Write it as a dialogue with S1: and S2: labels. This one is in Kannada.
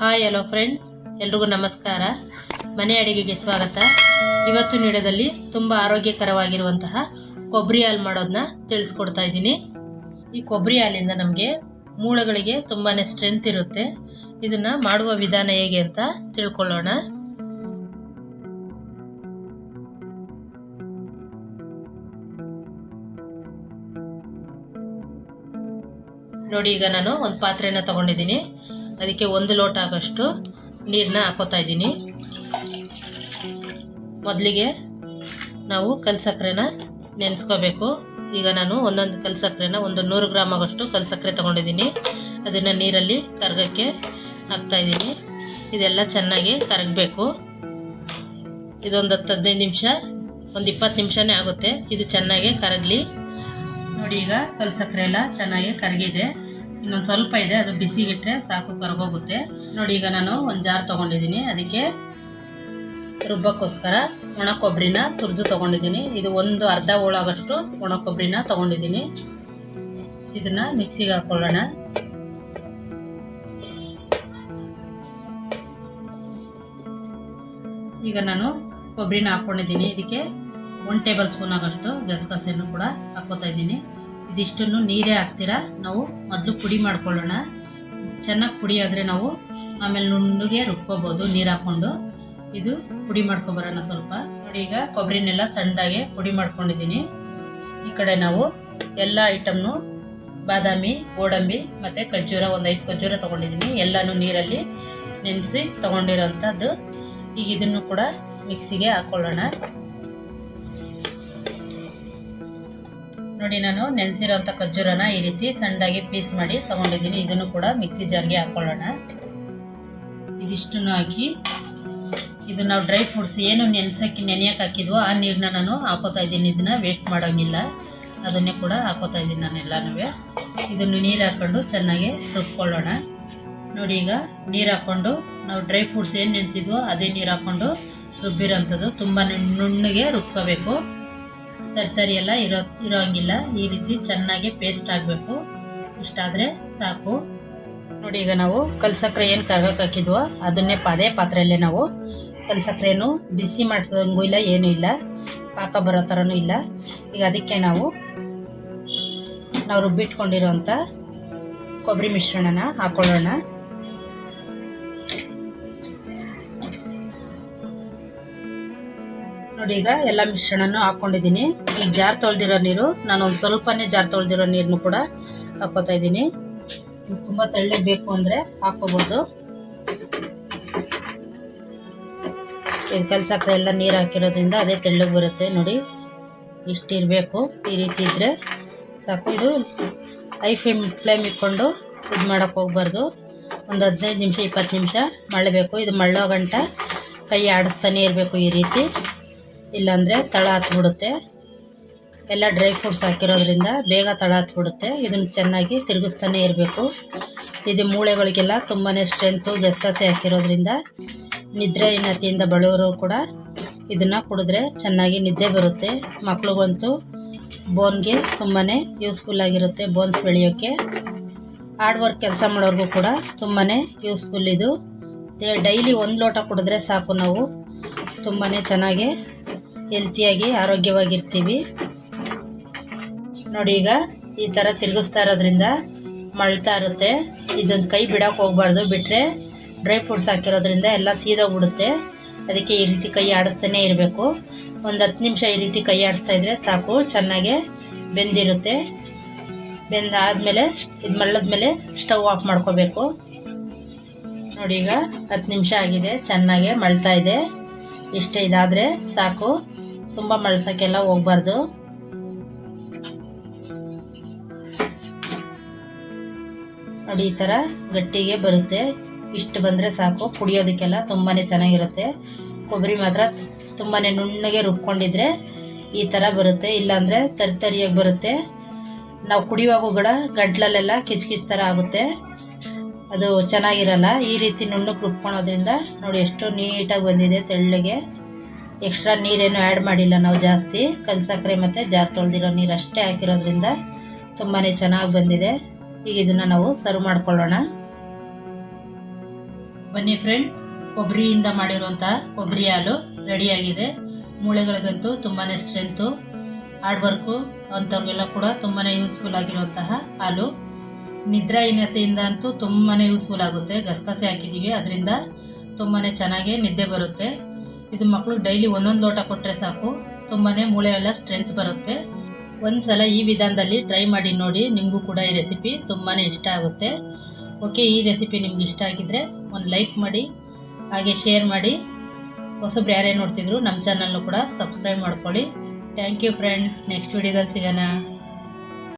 S1: ಹಾಯ್ ಹಲೋ ಫ್ರೆಂಡ್ಸ್ ಎಲ್ರಿಗೂ ನಮಸ್ಕಾರ. ಮನೆ ಅಡಿಗೆಗೆ ಸ್ವಾಗತ. ಇವತ್ತು ನೀಡದಲ್ಲಿ ತುಂಬ ಆರೋಗ್ಯಕರವಾಗಿರುವಂತಹ ಕೊಬ್ಬರಿ ಹಾಲು ಮಾಡೋದನ್ನ ತಿಳಿಸ್ಕೊಡ್ತಾ ಇದ್ದೀನಿ. ಈ ಕೊಬ್ಬರಿ ಹಾಲಿಂದ ನಮಗೆ ಮೂಳೆಗಳಿಗೆ ತುಂಬಾ ಸ್ಟ್ರೆಂತ್ ಇರುತ್ತೆ. ಇದನ್ನು ಮಾಡುವ ವಿಧಾನ ಹೇಗೆ ಅಂತ ತಿಳ್ಕೊಳ್ಳೋಣ. ನೋಡಿ, ಈಗ ನಾನು ಒಂದು ಪಾತ್ರೆನ ತಗೊಂಡಿದ್ದೀನಿ. ಅದಕ್ಕೆ ಒಂದು ಲೋಟ ಆಗೋಷ್ಟು ನೀರನ್ನ ಹಾಕೋತಾ ಇದ್ದೀನಿ. ಮೊದಲಿಗೆ ನಾವು ಕಲ್ ಸಕ್ಕರೆನ ನೆನೆಸ್ಕೋಬೇಕು. ಈಗ ನಾನು ಒಂದೊಂದು ಕಲ್ ಸಕ್ಕರೆನ ಒಂದು ನೂರು ಗ್ರಾಮ್ ಆಗೋಷ್ಟು ಕಲ್ ಸಕ್ಕರೆ ತೊಗೊಂಡಿದ್ದೀನಿ. ಅದನ್ನು ನೀರಲ್ಲಿ ಕರಗಕ್ಕೆ ಹಾಕ್ತಾಯಿದ್ದೀನಿ ಇದೆಲ್ಲ ಚೆನ್ನಾಗಿ ಕರಗಬೇಕು. ಇದೊಂದು ಹತ್ತು ಹದಿನೈದು ನಿಮಿಷ, ಒಂದು ಇಪ್ಪತ್ತು ನಿಮಿಷನೇ ಆಗುತ್ತೆ. ಇದು ಚೆನ್ನಾಗಿ ಕರಗಲಿ. ನೋಡಿ ಈಗ ಕಲ್ ಸಕ್ಕರೆ ಎಲ್ಲ ಚೆನ್ನಾಗಿ ಕರಗಿದೆ. ಇನ್ನೊಂದು ಸ್ವಲ್ಪ ಇದೆ, ಅದು ಬಿಸಿಗಿಟ್ರೆ ಸಾಕು, ಕರಗೋಗುತ್ತೆ. ನೋಡಿ, ಈಗ ನಾನು ಒಂದು ಜಾರ್ ತೊಗೊಂಡಿದ್ದೀನಿ. ಅದಕ್ಕೆ ರುಬ್ಬಕ್ಕೋಸ್ಕರ ಒಣ ಕೊಬ್ಬರಿನ ತುರಿದು ತೊಗೊಂಡಿದ್ದೀನಿ. ಇದು ಒಂದು ಅರ್ಧ ಹೋಳಾಗಷ್ಟು ಒಣ ಕೊಬ್ಬರಿನ ತೊಗೊಂಡಿದ್ದೀನಿ. ಇದನ್ನ ಮಿಕ್ಸಿಗೆ ಹಾಕೊಳ್ಳೋಣ. ಈಗ ನಾನು ಕೊಬ್ಬರಿನ ಹಾಕ್ಕೊಂಡಿದ್ದೀನಿ ಇದಕ್ಕೆ ಒನ್ ಟೇಬಲ್ ಸ್ಪೂನ್ ಆಗಷ್ಟು ಗಸಗಸೆಯನ್ನು ಕೂಡ ಹಾಕೋತಾ ಇದ್ದೀನಿ. ಇದಿಷ್ಟನ್ನು ನೀರೇ ಹಾಕ್ತೀರಾ? ನಾವು ಮೊದಲು ಪುಡಿ ಮಾಡ್ಕೊಳ್ಳೋಣ. ಚೆನ್ನಾಗಿ ಪುಡಿ ಆದರೆ ನಾವು ಆಮೇಲೆ ನುಣ್ಣಗೆ ರುಬ್ಕೋಬೋದು ನೀರು ಹಾಕ್ಕೊಂಡು. ಇದು ಪುಡಿ ಮಾಡ್ಕೊಬರೋಣ ಸ್ವಲ್ಪ. ನೋಡಿ ಈಗ ಕೊಬ್ಬರಿನೆಲ್ಲ ಸಣ್ಣದಾಗೆ ಪುಡಿ ಮಾಡ್ಕೊಂಡಿದ್ದೀನಿ. ಈ ಕಡೆ ನಾವು ಎಲ್ಲ ಐಟಮ್ನು ಬಾದಾಮಿ, ಗೋಡಂಬಿ ಮತ್ತು ಖರ್ಜೂರ, ಒಂದು ಐದು ಖರ್ಜೂರ ತೊಗೊಂಡಿದ್ದೀನಿ ಎಲ್ಲನೂ ನೀರಲ್ಲಿ ನೆನೆಸಿ ತೊಗೊಂಡಿರೋಂಥದ್ದು. ಈಗ ಇದನ್ನು ಕೂಡ ಮಿಕ್ಸಿಗೆ ಹಾಕ್ಕೊಳ್ಳೋಣ. ನೋಡಿ ನಾನು ನೆನೆಸಿರೋಂಥ ಖರ್ಜೂರನ ಈ ರೀತಿ ಸಣ್ಣದಾಗಿ ಪೀಸ್ ಮಾಡಿ ತೊಗೊಂಡಿದ್ದೀನಿ. ಇದನ್ನು ಕೂಡ ಮಿಕ್ಸಿ ಜಾರ್ಗೆ ಹಾಕ್ಕೊಳ್ಳೋಣ ಇದಿಷ್ಟನ್ನು ಹಾಕಿ ಇದು ನಾವು ಡ್ರೈ ಫ್ರೂಟ್ಸ್ ಏನು ನೆನೆಸೋಕ್ಕೆ ನೆನೆಯೋಕೆ ಹಾಕಿದ್ವೋ ಆ ನೀರನ್ನ ನಾನು ಹಾಕೋತಾ ಇದ್ದೀನಿ. ಇದನ್ನು ವೇಸ್ಟ್ ಮಾಡೋಂಗಿಲ್ಲ. ಅದನ್ನೇ ಕೂಡ ಹಾಕೋತಾ ಇದ್ದೀನಿ ನಾನು ಎಲ್ಲನೂ ಇದನ್ನು ನೀರು ಹಾಕ್ಕೊಂಡು ಚೆನ್ನಾಗಿ ರುಬ್ಕೊಳ್ಳೋಣ. ನೋಡಿ ಈಗ ನೀರು ಹಾಕ್ಕೊಂಡು ನಾವು ಡ್ರೈ ಫ್ರೂಟ್ಸ್ ಏನು ನೆನೆಸಿದ್ವೋ ಅದೇ ನೀರು ಹಾಕ್ಕೊಂಡು ರುಬ್ಬಿರೋಂಥದ್ದು ತುಂಬ ನುಣ್ಣಗೆ ರುಬ್ಕೋಬೇಕು. ತರ್ತರಿ ಎಲ್ಲ ಇರೋ ಇರೋಂಗಿಲ್ಲ. ಈ ರೀತಿ ಚೆನ್ನಾಗಿ ಪೇಸ್ಟ್ ಆಗಬೇಕು. ಇಷ್ಟಾದರೆ ಸಾಕು. ನೋಡಿ ಈಗ ನಾವು ಕಲ್ಸಕ್ರೆ ಏನು ಕರ್ಗಕ್ಕೆ ಹಾಕಿದ್ವೋ, ಅದನ್ನೇ ಪದೇ ಪಾತ್ರೆಯಲ್ಲೇ ನಾವು ಕಲ್ಸಕ್ಕರೇನು ಬಿಸಿ ಮಾಡ್ತದಂಗೂ ಇಲ್ಲ, ಏನೂ ಇಲ್ಲ. ಪಾಕ ಬರೋ ಥರನೂ ಇಲ್ಲ. ಈಗ ಅದಕ್ಕೆ ನಾವು ನಾವು ರುಬ್ಬಿಟ್ಕೊಂಡಿರೋಂಥ ಕೊಬ್ಬರಿ ಮಿಶ್ರಣನ ಹಾಕೊಳ್ಳೋಣ. ನೋಡಿ ಈಗ ಎಲ್ಲ ಮಿಶ್ರಣನೂ ಹಾಕೊಂಡಿದ್ದೀನಿ. ಈ ಜಾರ್ ತೊಳೆದಿರೋ ನೀರು, ನಾನು ಒಂದು ಸ್ವಲ್ಪನೇ ಜಾರ್ ತೊಳೆದಿರೋ ನೀರನ್ನು ಕೂಡ ಹಾಕೋತಾ ಇದ್ದೀನಿ. ತುಂಬ ತಳ್ಳಿ ಬೇಕು ಅಂದರೆ ಹಾಕೋಬೋದು. ಇದು ಕೆಲಸ ಎಲ್ಲ ನೀರು ಹಾಕಿರೋದ್ರಿಂದ ಅದೇ ತೆಳ್ಳಗೆ ಬರುತ್ತೆ ನೋಡಿ. ಇಷ್ಟು ಇರಬೇಕು ಈ ರೀತಿ ಇದ್ದರೆ ಸಾಕು, ಇದು ಐ ಫ್ಲೇಮ್ ಫ್ಲೇಮ್ ಇಟ್ಕೊಂಡು ಇದು ಮಾಡೋಕ್ಕೆ ಹೋಗ್ಬಾರ್ದು. ಒಂದು ಹದಿನೈದು ನಿಮಿಷ, ಇಪ್ಪತ್ತು ನಿಮಿಷ ಮಳ್ಳಬೇಕು. ಇದು ಮಳ್ಳೋ ಗಂಟ ಕೈ ಆಡಿಸ್ತಾನೆ ಇರಬೇಕು ಈ ರೀತಿ. ಇಲ್ಲಾಂದರೆ ತಳ ಹತ್ಬಿಡುತ್ತೆ. ಎಲ್ಲ ಡ್ರೈ ಫ್ರೂಟ್ಸ್ ಹಾಕಿರೋದ್ರಿಂದ ಬೇಗ ತಳ ಹತ್ಬಿಡುತ್ತೆ. ಇದನ್ನು ಚೆನ್ನಾಗಿ ತಿರುಗಿಸ್ತಾನೆ ಇರಬೇಕು. ಇದು ಮೂಳೆಗಳಿಗೆಲ್ಲ ತುಂಬಾ ಸ್ಟ್ರೆಂತು ಗಸಗಸೆ ಹಾಕಿರೋದ್ರಿಂದ ನಿದ್ರೆಹೀನತೆಯಿಂದ ಬಳೋರು ಕೂಡ ಇದನ್ನು ಕುಡಿದ್ರೆ ಚೆನ್ನಾಗಿ ನಿದ್ದೆ ಬರುತ್ತೆ. ಮಕ್ಳಿಗಂತೂ ಬೋನ್ಗೆ ತುಂಬಾ ಯೂಸ್ಫುಲ್ ಆಗಿರುತ್ತೆ ಬೋನ್ಸ್ ಬೆಳೆಯೋಕ್ಕೆ ಹಾರ್ಡ್ ವರ್ಕ್ ಕೆಲಸ ಮಾಡೋರ್ಗೂ ಕೂಡ ತುಂಬಾ ಯೂಸ್ಫುಲ್ ಇದು. ಡೈಲಿ ಒಂದು ಲೋಟ ಕುಡಿದ್ರೆ ಸಾಕು ನಾವು. ತುಂಬಾ ಚೆನ್ನಾಗಿ ಹೆಲ್ತಿಯಾಗಿ ಆರೋಗ್ಯವಾಗಿರ್ತೀವಿ. ನೋಡಿ ಈಗ ಈ ಥರ ತಿರುಗಿಸ್ತಾ ಇರೋದ್ರಿಂದ ಮಳ್ತಾ ಇರುತ್ತೆ. ಇದೊಂದು ಕೈ ಬಿಡೋಕೆ ಹೋಗ್ಬಾರ್ದು. ಬಿಟ್ಟರೆ ಡ್ರೈ ಫ್ರೂಟ್ಸ್ ಹಾಕಿರೋದ್ರಿಂದ ಎಲ್ಲ ಸೀದೋಗ್ಬಿಡುತ್ತೆ. ಅದಕ್ಕೆ ಈ ರೀತಿ ಕೈ ಆಡಿಸ್ತಾನೆ ಇರಬೇಕು. ಒಂದು ಹತ್ತು ನಿಮಿಷ ಈ ರೀತಿ ಕೈ ಆಡಿಸ್ತಾ ಇದ್ರೆ ಸಾಕು. ಚೆನ್ನಾಗೆ ಬೆಂದಿರುತ್ತೆ. ಬೆಂದಾದಮೇಲೆ ಇದು ಮಳ್ಳದ್ಮೇಲೆ ಸ್ಟವ್ ಆಫ್ ಮಾಡ್ಕೋಬೇಕು. ನೋಡಿ ಈಗ ಹತ್ತು ನಿಮಿಷ ಆಗಿದೆ. ಚೆನ್ನಾಗೆ ಮಳ್ತಾ ಇದೆ. ಇಷ್ಟೇ ಇದಾದರೆ ಸಾಕು. ತುಂಬ ಮಳ್ಸೋಕ್ಕೆಲ್ಲ ಹೋಗ್ಬಾರ್ದು. ನೋಡಿ ಈ ಥರ ಗಟ್ಟಿಗೆ ಬರುತ್ತೆ. ಇಷ್ಟು ಬಂದರೆ ಸಾಕು. ಕುಡಿಯೋದಕ್ಕೆಲ್ಲ ತುಂಬಾ ಚೆನ್ನಾಗಿರುತ್ತೆ. ಕೊಬ್ಬರಿ ಮಾತ್ರ ತುಂಬಾ ನುಣ್ಣಗೆ ರುಬ್ಕೊಂಡಿದ್ರೆ ಈ ಥರ ಬರುತ್ತೆ. ಇಲ್ಲಾಂದರೆ ತರಿತರಿಯಾಗಿ ಬರುತ್ತೆ. ನಾವು ಕುಡಿಯುವಾಗೂ ಕೂಡ ಗಂಟ್ಲಲ್ಲೆಲ್ಲ ಕಿಚ್ ಥರ ಆಗುತ್ತೆ. ಅದು ಚೆನ್ನಾಗಿರಲ್ಲ. ಈ ರೀತಿ ನುಣ್ಣಗೆ ರುಬ್ಕೊಳೋದ್ರಿಂದ ನೋಡಿ ಎಷ್ಟು ನೀಟಾಗಿ ಬಂದಿದೆ ತೆಳ್ಳಗೆ. ಎಕ್ಸ್ಟ್ರಾ ನೀರೇನು ಆ್ಯಡ್ ಮಾಡಿಲ್ಲ ನಾವು ಜಾಸ್ತಿ. ಕಲ್ಸಕ್ಕರೆ ಮತ್ತು ಜಾರ್ ತೊಳೆದಿರೋ ನೀರು ಅಷ್ಟೇ ಹಾಕಿರೋದ್ರಿಂದ ತುಂಬಾ ಚೆನ್ನಾಗಿ ಬಂದಿದೆ. ಈಗ ಇದನ್ನು ನಾವು ಸರ್ವ್ ಮಾಡ್ಕೊಳ್ಳೋಣ. ಬನ್ನಿ ಫ್ರೆಂಡ್ ಕೊಬ್ಬರಿಯಿಂದ ಮಾಡಿರುವಂಥ ಕೊಬ್ಬರಿ ಹಾಲು ರೆಡಿಯಾಗಿದೆ. ಮೂಳೆಗಳಿಗಂತೂ ತುಂಬಾ ಸ್ಟ್ರೆಂತು ಹಾರ್ಡ್ ವರ್ಕು ಅಂಥವ್ರಿಗೆಲ್ಲ ಕೂಡ ತುಂಬಾ ಯೂಸ್ಫುಲ್ ಆಗಿರುವಂತಹ ಹಾಲು. ನಿದ್ರಾಹೀನತೆಯಿಂದ ಅಂತೂ ತುಂಬಾ ಯೂಸ್ಫುಲ್ ಆಗುತ್ತೆ. ಗಸಗಸೆ ಹಾಕಿದ್ದೀವಿ ಅದರಿಂದ ತುಂಬಾ ಚೆನ್ನಾಗಿ ನಿದ್ದೆ ಬರುತ್ತೆ. ಇದು ಮಕ್ಕಳು ಡೈಲಿ ಒಂದೊಂದು ಲೋಟ ಕೊಟ್ಟರೆ ಸಾಕು. ತುಂಬಾ ಮೂಳೆ ಎಲ್ಲ ಸ್ಟ್ರೆಂತ್ ಬರುತ್ತೆ. ಒಂದ್ಸಲ ಈ ವಿಧಾನದಲ್ಲಿ ಟ್ರೈ ಮಾಡಿ ನೋಡಿ ನಿಮಗೂ ಕೂಡ ಈ ರೆಸಿಪಿ ತುಂಬಾ ಇಷ್ಟ ಆಗುತ್ತೆ. ಓಕೆ ಈ ರೆಸಿಪಿ ನಿಮ್ಗೆ ಇಷ್ಟ ಆಗಿದ್ರೆ ಒಂದು ಲೈಕ್ ಮಾಡಿ, ಹಾಗೆ ಶೇರ್ ಮಾಡಿ. ಹೊಸಬ್ರು ಯಾರೇ ನೋಡ್ತಿದ್ರು ನಮ್ಮ ಚಾನಲ್ನು ಕೂಡ ಸಬ್ಸ್ಕ್ರೈಬ್ ಮಾಡ್ಕೊಳ್ಳಿ. ಥ್ಯಾಂಕ್ ಯು ಫ್ರೆಂಡ್ಸ್ ನೆಕ್ಸ್ಟ್ ವಿಡಿಯೋದಲ್ಲಿ ಸಿಗೋಣ.